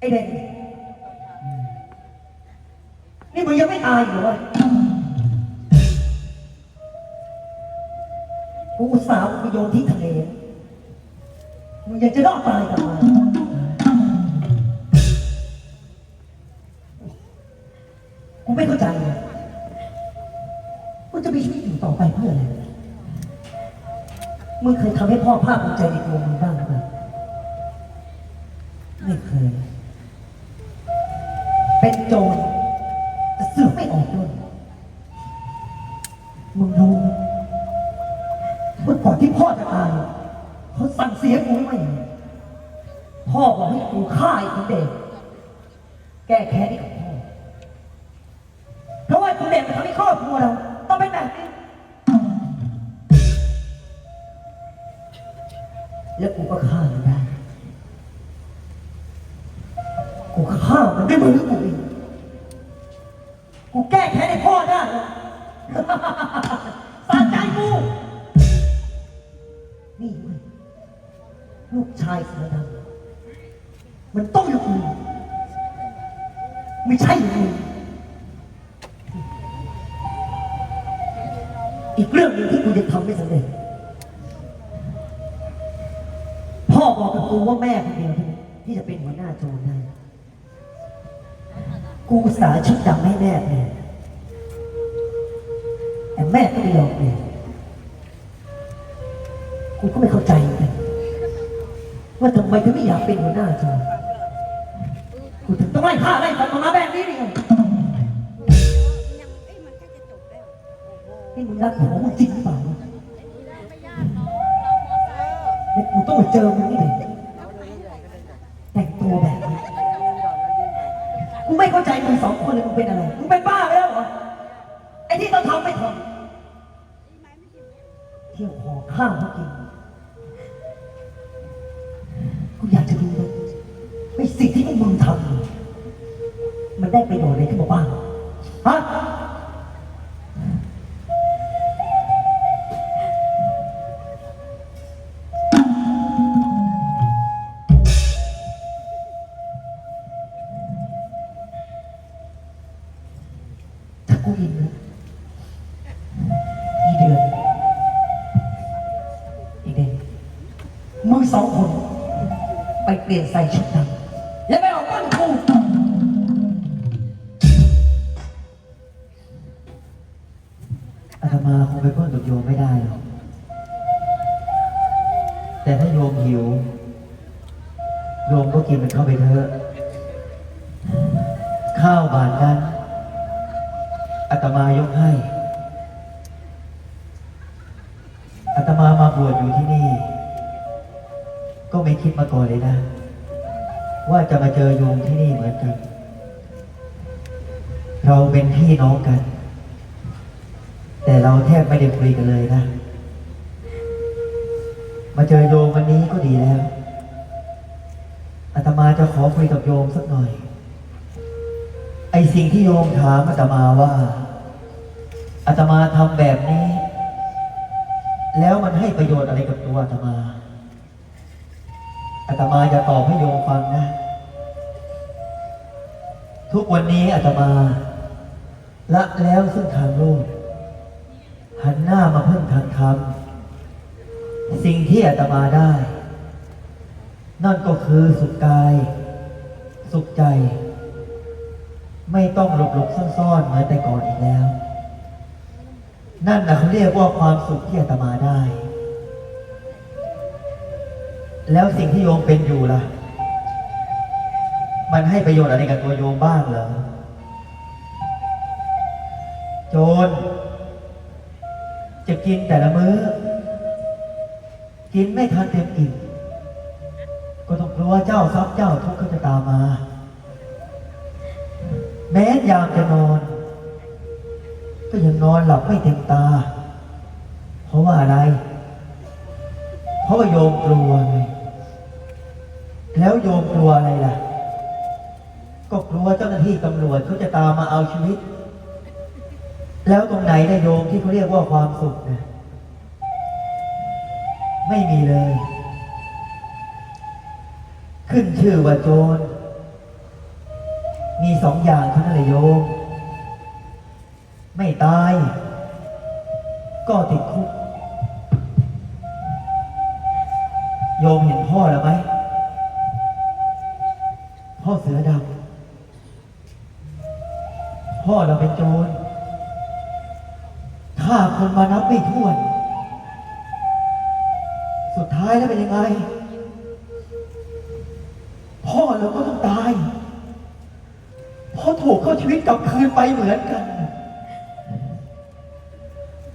ไอ้เด็กนี่มึงยังไม่ตายอีกเหรอวะกูอุตสาห์เอาไปโยนทิ้งทะเลมึงยังจะรอดตายกลับมากูไม่เข้าใจเลยมึงจะมีชีวิตอยู่ต่อไปเพื่ออะไรมึงเคยทำให้พ่อภาคภูมิใจในตัวมึงบ้างหรือเปล่าไม่เคย เป็นโจรแต่สืบไม่ออกด้วยมึงรู้ไหมว่าก่อนที่พ่อจะตายเขาสั่งเสียกูไม่ไหมพ่อบอกให้กูฆ่าไอ้คนเด็ก แก้แค้นให้กับพ่อ เพราะว่าไอ้คนเด็กมันทำให้ครอบครัวเรา ต้องเป็นแบบนี้ แล้วกูก็ฆ่ามันได้ กู ฆ่ามันด้วยมือกูเองกูแก้แค้นให้พ่อได้เหรอสะใจกู นี่เว้ยลูกชายเสือดำมันต้องอยู่กูไม่ใช่อยู่กูอีกเรื่องหนึ่งที่กูยังทำไม่สำเร็จ พ่อบอกกับกูว่าแม่คนเดียวเท่านั้นที่จะเป็นหัวหน้าโจรได้ กูอุตสาห์ชุดดำให้แม่เปลี่ยนแต่แม่ก็ไม่ยอมเปลี่ยนกูก็ไม่เข้าใจเหมือนกันว่าทำไมถึงไม่อยากเป็นหัวหน้าโจรกูถึงต้องไล่ฆ่าไล่ฟันมาแบบนี้ดิไงยังเอ้ยมันใกล้จะจบแล้วนี่มึงรักของมึงจริงหรือเปล่าวะไม่ยากเนาะเรามอไซค์เนี่ยกูต้องมาเจอมึงนี่าใจมึงสองคนเลยมึงเป็นอะไร มึงเป็นบ้าไปแล้วเหรอ ไอ้ที่ต้องทำไม่ทำเที่ยวห่อข้าว ปเลี่ยนใส่ชุดดำแล้วไปออกบ้านกูอาตมาคงไปเพิ่มกับโยมไม่ได้หรอก แต่ถ้าโยมหิว โยมก็กินมันเข้าไปเถอะ ข้าวบาทนั้นอาตมายกให้อาตมามาบวชอยู่ที่นี่ ก็ไม่คิดมาก่อนเลยนะ ว่าจะมาเจอโยมที่นี่เหมือนกัน เราเป็นพี่น้องกัน แต่เราแทบไม่ได้คุยกันเลยนะ มาเจอโยมวันนี้ก็ดีแล้วอาตมาจะขอคุยกับโยมสักหน่อย ไอสิ่งที่โยมถามอาตมาว่าอาตมาทำแบบนี้ แล้วมันให้ประโยชน์อะไรกับตัวอาตมาอาตมาจะตอบให้โยมฟังนะ ทุกวันนี้อาตมาละแล้วซึ่งทางโลกหันหน้ามาเพิ่มทางธรรมสิ่งที่อาตมาได้ นั่นก็คือสุขกาย สุขใจ ไม่ต้องหลบหลบซ่อนๆเหมือนแต่ก่อนอีกแล้ว นั่นนะเขาเรียกว่าความสุขที่อาตมาได้ แล้วสิ่งที่โยมเป็นอยู่ล่ะ มันให้ประโยชน์อะไรกับตัวโยมบ้างเหรอ โจร จะกินแต่ละมื้อ กินไม่ทันเต็มอิ่มก็ต้องกลัวเจ้าทรัพย์เจ้าทุกข์เขาจะตามมา แม้ยามจะนอน ก็ยังนอนหลับไม่เต็มตา เพราะว่าอะไร เพราะว่าโยมกลัวไงแล้วโยมกลัวอะไรล่ะ ก็กลัวเจ้าหน้าที่ตำรวจเขาจะตามมาเอาชีวิต แล้วตรงไหนในโยมที่เขาเรียกว่าความสุขนะไม่มีเลย ขึ้นชื่อว่าโจร มีสองอย่างเท่านั้นเลยโยม ไม่ตาย ก็ติดคุก โยมเห็นพ่อแล้วไหมพ่อเสือดำ พ่อเราเป็นโจรฆ่าคนมานับไม่ถ้วน สุดท้ายแล้วเป็นยังไง พ่อเราก็ต้องตายพ่อถูกเข้าชีวิตกลับคืนไปเหมือนกัน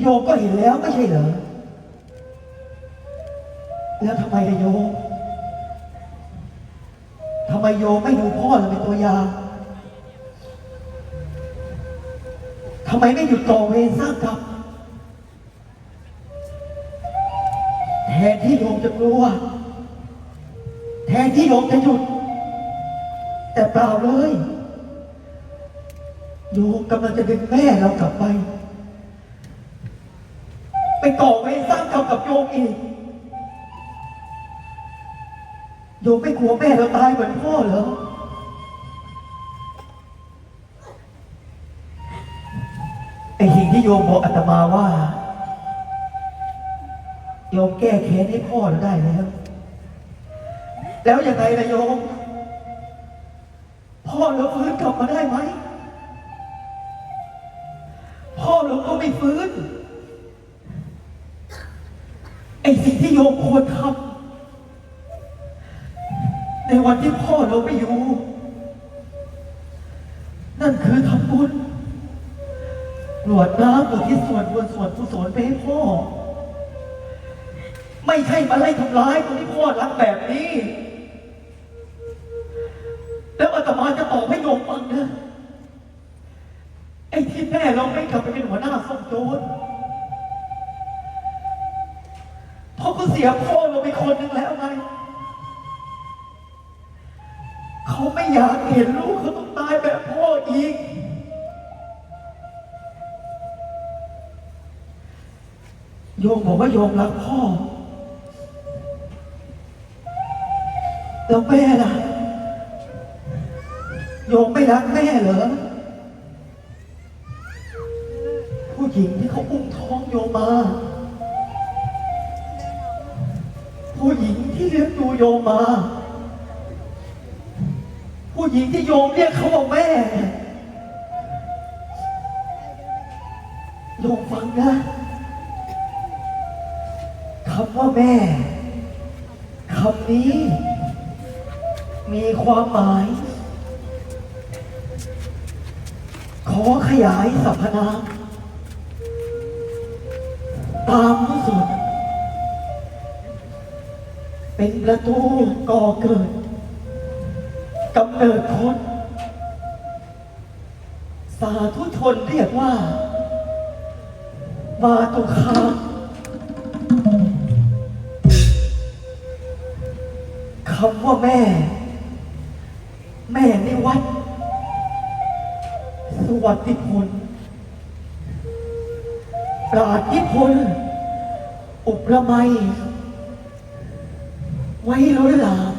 โยมก็เห็นแล้วไม่ใช่เหรอ แล้วทำไมโยมทำไมโยมไม่ดูพ่อเราเป็นตัวอย่างำไมไม่หยุดก่อเวรสร้างกรรมแทนที่โยมจะกลัว แทนที่โยมจะหยุด แต่เปล่าเลยโยมกำลังจะดึงแม่เรากลับไป ไปก่อเวรสร้างกรรมกับโยมอีกโยมไม่กลัวแม่เราตายเหมือนพ่อเหรอ ไอ้สิ่งที่โยมบอกอาตมาว่า โยมแก้แค้นให้พ่อเราได้แล้ว แล้วยังไงล่ะโยม พ่อเราฟื้นกลับมาได้ไหม พ่อเราก็ไม่ฟื้น ไอ้สิ่งที่โยมควรทำในวันที่พ่อเราไม่อยู่ นั่นคือทำบุญหล วดน้ำอุทิศส่วนบุญส่วนกุศลไปให้พ่อ ไม่ใช่มาไล่ทำร้ายคนที่พ่อรักแบบนี้ แล้วอาตมาจะบอกให้โยมฟังนะไอ้ที่แม่เราไม่กลับไปเป็นหัวหน้าส่งโจรเพราะก็เสียพ่อเราไปคนหนึ่งแล้วไงเขาไม่อยากเห็นลูกเขาต้องตายแบบพ่ออีก ยมบอกว่าโยมรักพ่อ แล้วแม่ล่ะ โยมไม่รักแม่เหรอ ผู้หญิงที่เขาอุ้มท้องโยมมา ผู้หญิงที่เลี้ยงดูโยมมา ผู้หญิงที่โยมเรียกเขาว่าแม่ โยมฟังนะ คำว่าแม่คำนี้ มีความหมาย ขอขยายสรรพนามตามที่สุด เป็นประตูก่อเกิดกำเนิดคนสาธุชนเรียกว่า มาตุคาม คำว่าแม่ แม่ในวัด สวัสดิพลปราดนิพลอุประไมยไว้ล้นหลาม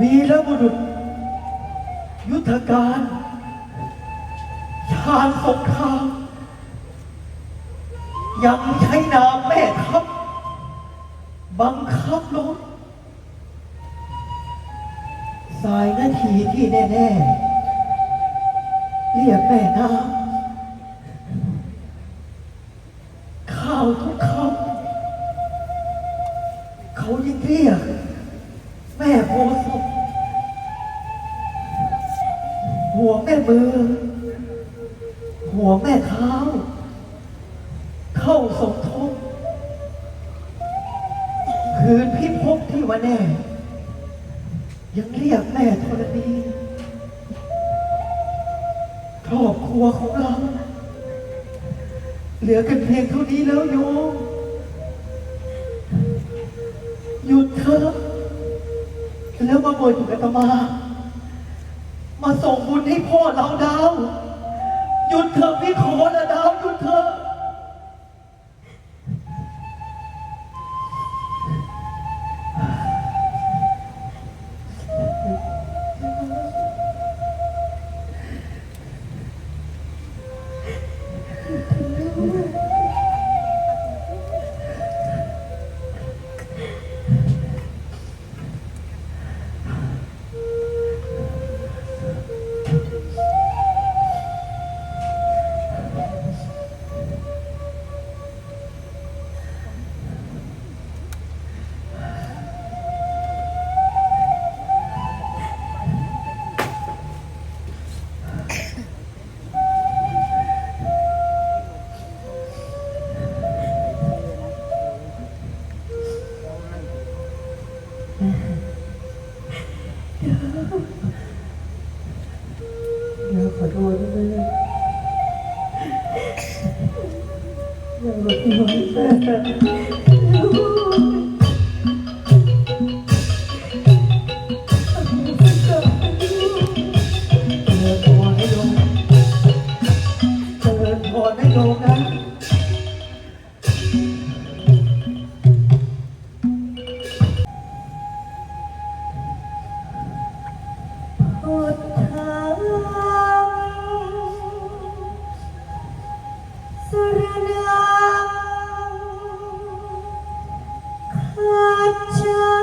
วีรบุรุษ ยุทธการชาญสงครามยังใช้นามแม่ทัพ บังคับรถสายนาทีที่แน่ ๆ เรียกแม่น้ำ แม่ธรณีครอบครัวของเรา เหลือกันเพียงเท่านี้แล้วโยมหยุดเถอะแล้วมาบนอยู่กับตมา มาส่งบุญให้พ่อเราดาว หยุดเถอะพี่ขอนะดาว Acha.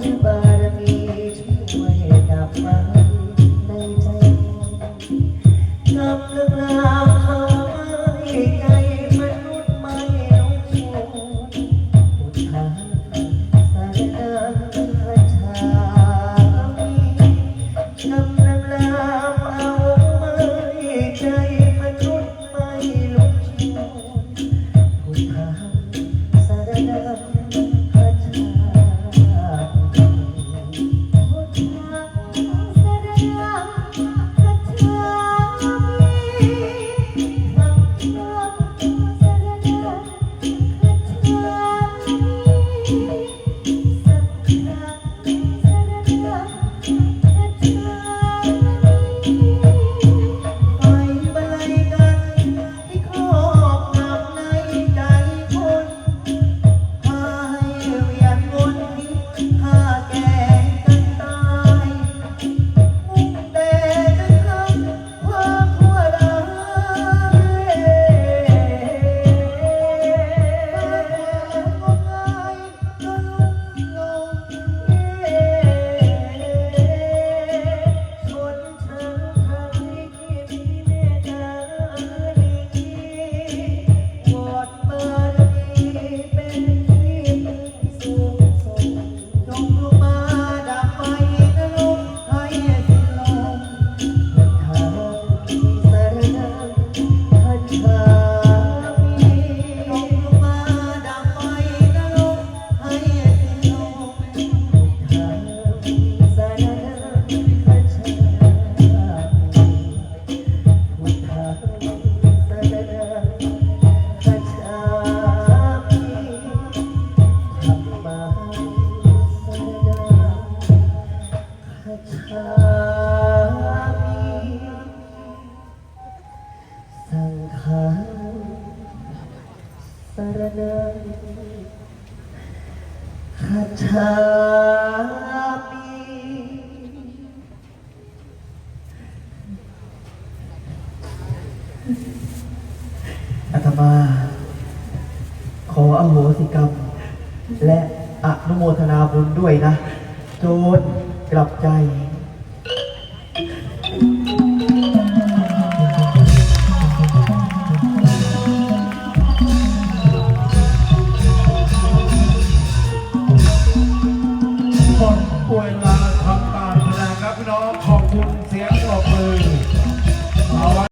goodbye. มา ขออโหสิกรรม และอนุโมทนาบุญด้วยนะ โจรกลับใจ